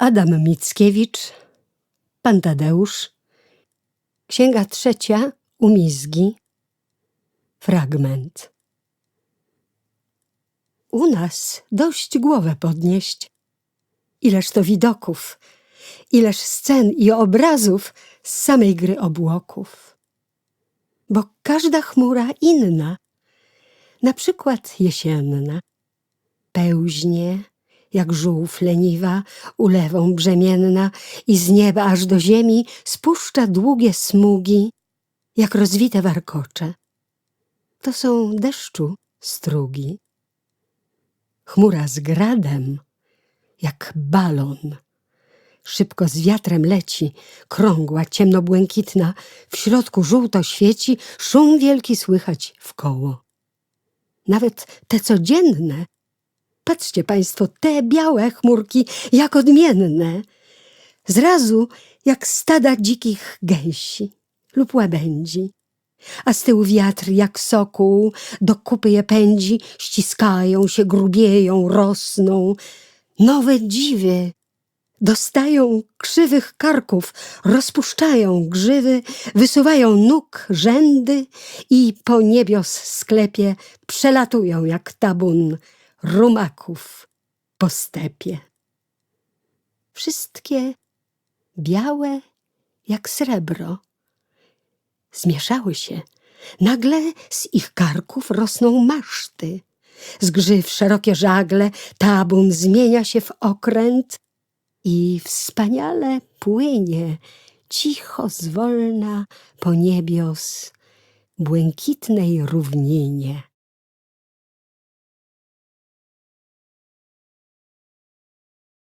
Adam Mickiewicz, Pan Tadeusz, Księga trzecia, Umizgi, fragment. U nas dość głowę podnieść. Ileż to widoków, ileż scen i obrazów z samej gry obłoków. Bo każda chmura inna, na przykład jesienna, pełźnie, jak żółw leniwa, ulewą brzemienna i z nieba aż do ziemi spuszcza długie smugi, jak rozwite warkocze. To są deszczu strugi. Chmura z gradem, jak balon. Szybko z wiatrem leci, krągła, ciemnobłękitna, w środku żółto świeci, szum wielki słychać w koło. Nawet te codzienne, patrzcie państwo, te białe chmurki, jak odmienne, zrazu jak stada dzikich gęsi lub łabędzi. A z tyłu wiatr jak sokół do kupy je pędzi, ściskają się, grubieją, rosną. Nowe dziwy dostają krzywych karków, rozpuszczają grzywy, wysuwają nóg rzędy i po niebios sklepie przelatują jak tabun rumaków po stepie. Wszystkie białe jak srebro. Zmieszały się. Nagle z ich karków rosną maszty. Z grzyw szerokie żagle, tabun zmienia się w okręt i wspaniale płynie, cicho zwolna po niebios, błękitnej równinie.